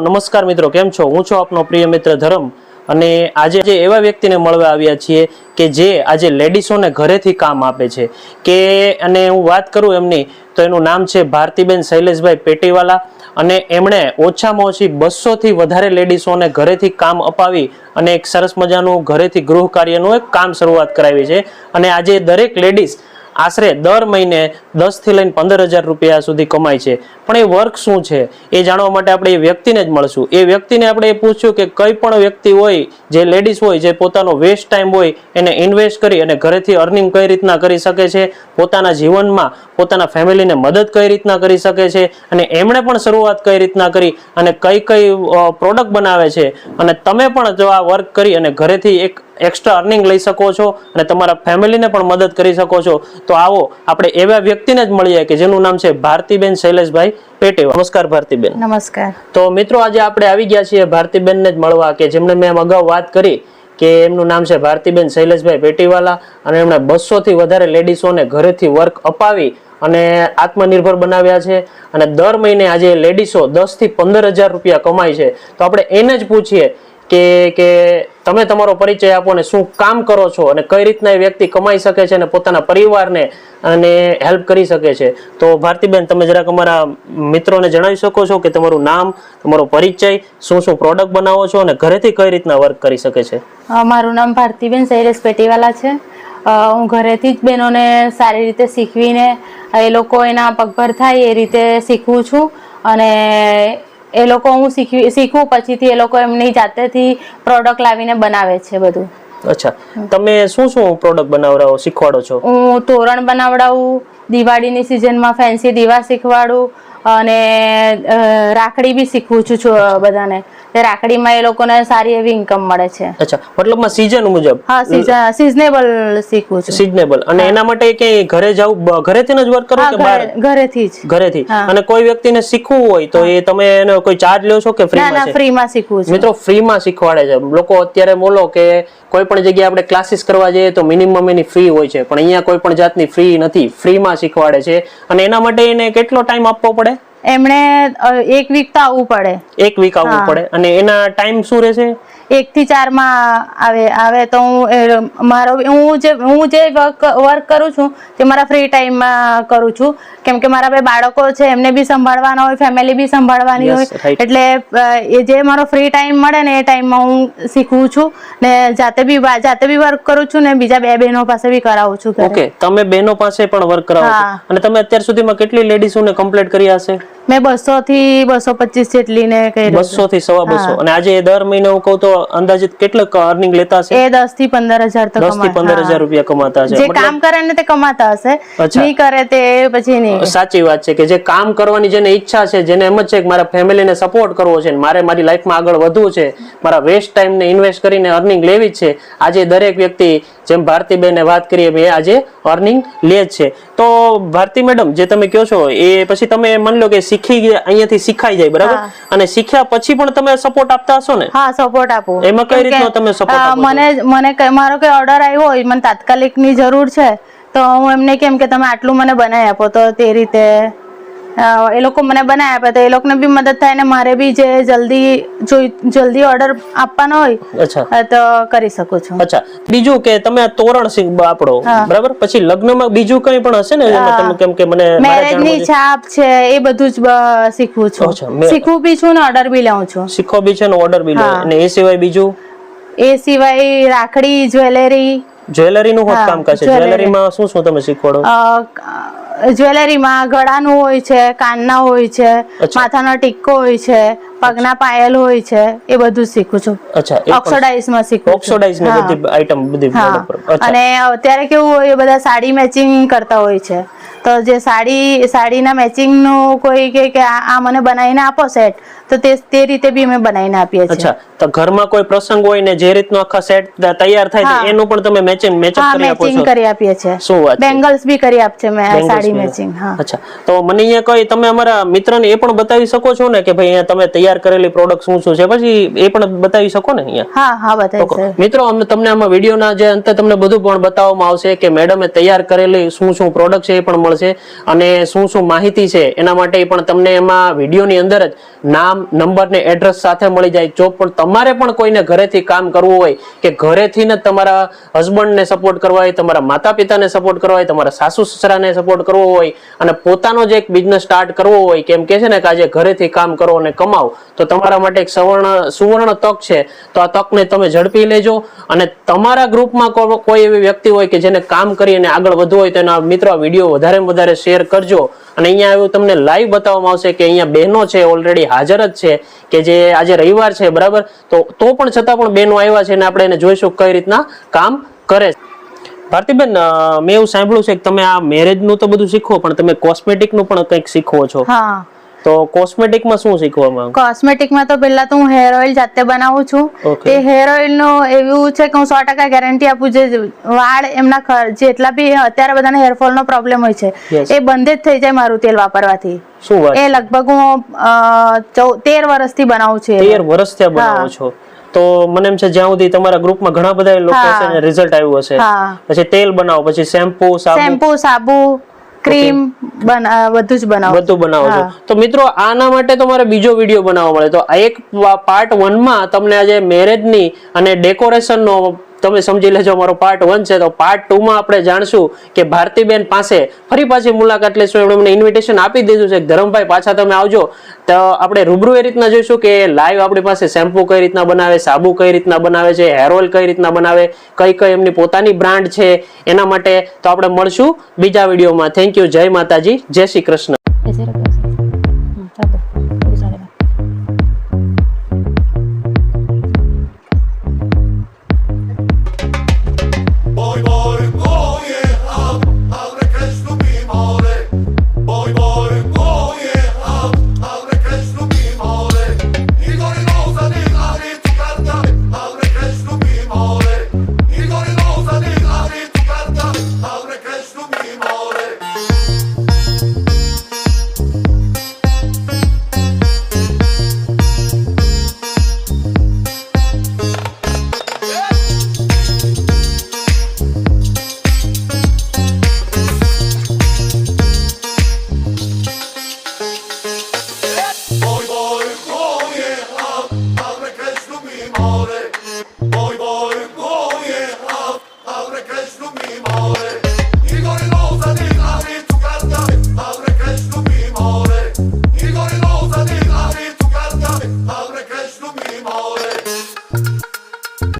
નમસ્કાર મિત્રો, કેમ છો? હું છું આપનો પ્રિય મિત્ર ધરમ અને આજે જે એવા વ્યક્તિને મળવા આવ્યા છીએ કે જે આજે લેડીસોને ઘરેથી કામ આપે છે. કે અને હું વાત કરું એમની, તો એનું નામ છે ભારતીબેન શૈલેષભાઈ પેટીવાલા અને એમણે ઓછામાં ઓછી બસોથી વધારે લેડીસોને ઘરેથી કામ અપાવી અને એક સરસ મજાનું ઘરેથી ગૃહ કાર્યનું એક કામ શરૂઆત કરાવી છે. અને આજે દરેક લેડીઝ આશરે દર મહિને દસથી લઈને પંદર હજાર રૂપિયા સુધી કમાય છે. પણ એ વર્ક શું છે? એ જાણવા માટે આપણે એ વ્યક્તિને જ મળશું. એ વ્યક્તિને આપણે એ પૂછ્યું કે કઈ પણ વ્યક્તિ હોય, જે લેડીઝ હોય, જે પોતાનો વેસ્ટ ટાઈમ હોય, એને ઇન્વેસ્ટ કરી અને ઘરેથી અર્નિંગ કઈ રીતના કરી શકે છે? પોતાના જીવનમાં, પોતાના ફેમિલીને મદદ કઈ રીતના કરી શકે છે? અને એમણે પણ શરૂઆત કઈ રીતના કરી? અને કઈ કઈ પ્રોડક્ટ બનાવે છે? અને તમે પણ જો આ વર્ક કરી અને ઘરેથી એક એક્સ્ટ્રા અર્નિંગ લઈ શકો છો અને તમારા ફેમિલીને પણ મદદ કરી શકો છો. તો આવો આપણે એવા વ્યક્તિને જ મળીએ કે જેનું નામ છે ભારતીબેન શૈલેષભાઈ પેટેવા. નમસ્કાર ભારતીબેન. નમસ્કાર. તો મિત્રો આજે આપણે આવી ગયા છીએ ભારતીબેનને જ મળવા કે જેમને મેં અગાઉ વાત કરી કે એમનું નામ છે ભારતીબેન શૈલેષભાઈ પેટીવાલા અને એમણે બસોથી વધારે લેડીઝોને ઘરેથી વર્ક અપાવી અને આત્મનિર્ભર બનાવ્યા છે. અને દર મહિને આજે લેડીસો દસથી પંદર હજાર રૂપિયા કમાય છે. તો આપણે એને જ પૂછીએ કે કે તમે તમારો પરિચય આપો ને શું કામ કરો છો અને કઈ રીતના એ વ્યક્તિ કમાઈ શકે છે અને પોતાના પરિવારને અને હેલ્પ કરી શકે છે. તો ભારતીબેન, તમે જરાક અમારા મિત્રોને જણાવી શકો છો કે તમારું નામ, તમારો પરિચય, શું શું પ્રોડક્ટ બનાવો છો અને ઘરેથી કઈ રીતના વર્ક કરી શકે છે? મારું નામ ભારતીબેન શૈલેષ પેટીવાલા છે. હું ઘરેથી જ બહેનોને સારી રીતે શીખવીને, એ લોકો એના પગભર થાય એ રીતે શીખવું છું. અને એ લોકો હું શીખવી શીખું પછીથી એ લોકો એમની જાતેથી પ્રોડક્ટ લાવીને બનાવે છે બધું. અચ્છા. તમે શું શું પ્રોડક્ટ બનાવડાવો? શીખવાડો છો? હું તોરણ બનાવડાવું દિવાળીની સિઝનમાં ફેન્સી દીવા શીખવાડું અને રાખડી બી શીખવું છું બધાને. તે રાખડીમાં એ લોકોને સારી એવી ઇન્કમ મળે છે. અચ્છા મતલબમાં સિઝન મુજબ? હા સિઝનેબલ શીખવું છું. સિઝનેબલ અને એના માટે ક્યાંય ઘરે જવું ઘરેથી જ વર્ક કરો કે બહાર? ઘરેથી જ. ઘરેથી. અને કોઈ વ્યક્તિને શીખવું હોય તો એ તમે એનો કોઈ ચાર્જ લ્યો છો કે ફ્રી માં ફ્રી માં શીખવું છું. મિત્રો ફ્રીમાં શીખવાડે છે. લોકો અત્યારે બોલો કે કોઈ પણ જગ્યાએ આપણે ક્લાસીસ કરવા જઈએ તો મિનિમમ એની ફ્રી હોય છે. પણ અહીંયા કોઈ પણ જાતની ફ્રી નથી. ફ્રીમાં શીખવાડે છે અને એના માટે એને કેટલો ટાઈમ આપવો પડે? એમણે એક વીક તો આવવું પડે. એક વીક આવવું પડે. અને એના ટાઈમ શું રહેશે? એક થી ચારમાં આવે આવે તો હું મારો હું જે હું જે વર્ક વર્ક કરું છું તે મારા ફ્રી ટાઈમમાં કરું છું. કેમ કે મારા બે બાળકો છે એમને બી સંભાળવાના હોય ફેમિલી બી સંભાળવાની હોય. એટલે એ જે મારો ફ્રી ટાઈમ મળે ને એ ટાઈમમાં હું શીખવું છું ને જાતે બી જાતે બી વર્ક કરું છું ને બીજા બે બહેનો પાસે બી કરાવું છું. ઓકે તમે બહેનો પાસે પણ વર્ક કરાવો છો. અને તમે અત્યાર સુધીમાં કેટલી લેડીઝોને કમ્પ્લીટ કરી હશે? મેં બસો થી બસો પચીસ જેટલી ને કહી બસો થી સવા બસો. અને આજે દર મહિને હું કહું તો અંદાજિત કેટલું અર્નિંગ લેતા હશે? એ દસથી પંદર હજાર તો દસથી પંદર હજાર રૂપિયા કમાતા હશે. જે કામ કરે ને તે કમાતા હશે. નહીં કરે તે પછી નહીં. સાચી વાત છે કે જે કામ કરવાની જેને ઈચ્છા છે જેને એમ જ છે કે મારા ફેમિલીને સપોર્ટ કરવો છે મારે મારી લાઈફમાં આગળ વધવું છે મારા વેસ્ટ ટાઈમને ઇન્વેસ્ટ કરીને અર્નિંગ લેવી જ છે. આજે દરેક વ્યક્તિ જેમ ભારતીબેને વાત કરીએ એ આજે અર્નિંગ લે છે. તો ભારતી મેડમ જે તમે કહો છો એ પછી તમે માની લો કે શીખી ગયા અહીંયાથી શીખાઈ જાય બરાબર? અને શીખ્યા પછી પણ તમે સપોર્ટ આપતા હશો ને? હા સપોર્ટ આપો. એમાં કઈ રીતનો તમે સપોર્ટ આપો મને મને મારો કઈ ઓર્ડર આવ્યો હોય મને તાત્કાલિકની જરૂર છે તો હું એમને કેમ કે તમે આટલું મને બનાવી આપો તો તે રીતે એ લોકો મને બનાવી આપે તો એ લોકોને બી મદદ થાય ને મારે બી જે જલ્દી જોઈ જલ્દી ઓર્ડર આપવાનો હોય અચ્છા. તો કરી શકું છું. અચ્છા. બીજું કે તમે આ તોરણ આપણો બરાબર? પછી લગ્નમાં બીજું કંઈ પણ હશે ને તમે કેમ કે મને મારે મેરેજની છાપ છે એ બધું જ શીખવું છું. શીખવું બી છું ને ઓર્ડર બી લઉં છું. શીખો બી છે ને ઓર્ડર બી લઉં. અને એ સિવાય બીજું? એ સિવાય રાખડી જ્વેલરી. જ્વેલરી નું કામ કામકાજ છે. જ્વેલરીમાં શું શું તમે શીખવાડો? જ્વેલરીમાં ગળાનું હોય છે કાનના હોય છે માથાનો ટીક્કો હોય છે. પગના પાયલ હોય છે એ બધું શીખું છું. અચ્છા ઓક્સોડાઇઝમાં શીખું ઓક્સોડાઇઝ ને બધી આઈટમ બધી અને અત્યારે કેવું હોય એ બધા સાડી મેચિંગ કરતા હોય છે. તો જે સાડી સાડીના મેચિંગનું કોઈ કે કે આ મને બનાવીને આપો સેટ તો તે તે રીતે બી અમે બનાવીને આપીએ છીએ. અચ્છા તો ઘરમાં કોઈ પ્રસંગ હોય ને જે રીતનો આખા સેટ તૈયાર થાય છે એનું પણ તમે મેચિંગ મેચઅપ કરી આપો મેચિંગ કરી આપીએ છીએ. શું વાત છે? બેંગલ્સ બી કરી આપશે મેં સાડી મેચિંગ હા. અચ્છા તો મને અહીંયા કોઈ તમે અમારા મિત્રને એ પણ બતાવી શકો છો ને કે ભાઈ અહીંયા તમે તૈયાર કરેલી પ્રોડક્ટ શું શું છે? પછી એ પણ બતાવી શકો ને અહીંયા? હા હા બતાવી મિત્રો અમે તમને આમાં વિડીયોના જે અંતે તમને બધું પણ બતાવવામાં આવશે કે મેડમે તૈયાર કરેલી શું શું પ્રોડક્ટ છે એ પણ મળશે અને શું શું માહિતી છે એના માટે પણ તમને એમાં વિડીયોની અંદર જ નામ નંબર ને એડ્રેસ સાથે મળી જાય. જો પણ તમારે પણ કોઈને ઘરેથી કામ કરવું હોય કે ઘરેથી ને તમારા હસબન્ડને સપોર્ટ કરવા હોય તમારા માતા પિતાને સપોર્ટ કરવા હોય તમારા સાસુ સસરાને સપોર્ટ કરવો હોય અને પોતાનો જે એક બિઝનેસ સ્ટાર્ટ કરવો હોય કેમ કે છે ને કે આજે ઘરેથી કામ કરો અને કમાઓ તો તમારા માટે એક સવર્ણ, સુવર્ણ તક છે. તો આ તકને તમે ઝડપી લેજો અને તમારા ગ્રુપમાં કોઈ એવી વ્યક્તિ હોય કે જેને કામ કરીને આગળ વધવું હોય તો એના મિત્રો વીડિયો વધારે વધારે શેર કરજો. અને અહીંયા એવું તમને લાઈવ બતાવવામાં આવશે કે અહીંયા બહેનો છે ઓલરેડી હાજર જ છે, કે જે આજે રવિવાર છે, બરાબર? તો તો પણ છતાં પણ બહેનો આવ્યા છે અને આપણે એને જોઈશું કઈ રીતના કામ કરે છે. ભારતીબેન મેં એવું સાંભળ્યું છે કે તમે આ મેરેજનું તો બધું શીખો, પણ તમે કોસ્મેટિકનું પણ કંઈક શીખવો છો. હા. તો કોસ્મેટિકમાં શું શીખવા માંગો કોસ્મેટિકમાં તો પહેલા તો હું હેર ઓઇલ જાતે બનાવું છું. તે હેર ઓઇલ નો એવું છે કે હું સો ટકા ગેરંટી આપું જે વાળ એમના જેટલા બી અત્યારે બધાને હેરફોલ નો પ્રોબ્લેમ હોય છે એ બંધ જ થઈ જાય મારું તેલ વાપરવાથી. શું એ લગભગ હું તેર વર્ષથી બનાવું છું તેર વર્ષથી બનાવું બનાવો છો. તો મને એમ છે જ્યાં સુધી તમારા ગ્રુપમાં ઘણા બધા લોકો છે રિઝલ્ટ આવ્યું હશે. પછી તેલ બનાવો પછી શેમ્પુ સાબુ. શેમ્પુ સાબુ ક્રીમ બધું જ બનાવો. બધું બનાવો છો. તો મિત્રો આના માટે તમારે બીજો વીડિયો બનાવવા મળે. તો એક પાર્ટ વનમાં તમને આજે મેરેજની અને ડેકોરેશન નો તમે સમજી લેજો મારો પાર્ટ વન છે. તો પાર્ટ ટુ માં આપણે જાણશું કે ભારતીબેન પાસે ફરી પાછી મુલાકાત લેશું. એમણે મને ઇન્વિટેશન આપી દીધું છે. ધરમભાઈ, પાછા તમે આવજો. તો આપણે રૂબરૂ એ રીતના જોઈશું કે લાઈવ આપણી પાસે શેમ્પુ કઈ રીતના બનાવે, સાબુ કઈ રીતના બનાવે છે હેર ઓઇલ કઈ રીતના બનાવે, કઈ કઈ એમની પોતાની બ્રાન્ડ છે, એના માટે તો આપણે મળશું બીજા વિડીયોમાં. થેન્ક યુ જય માતાજી. જય શ્રી કૃષ્ણ.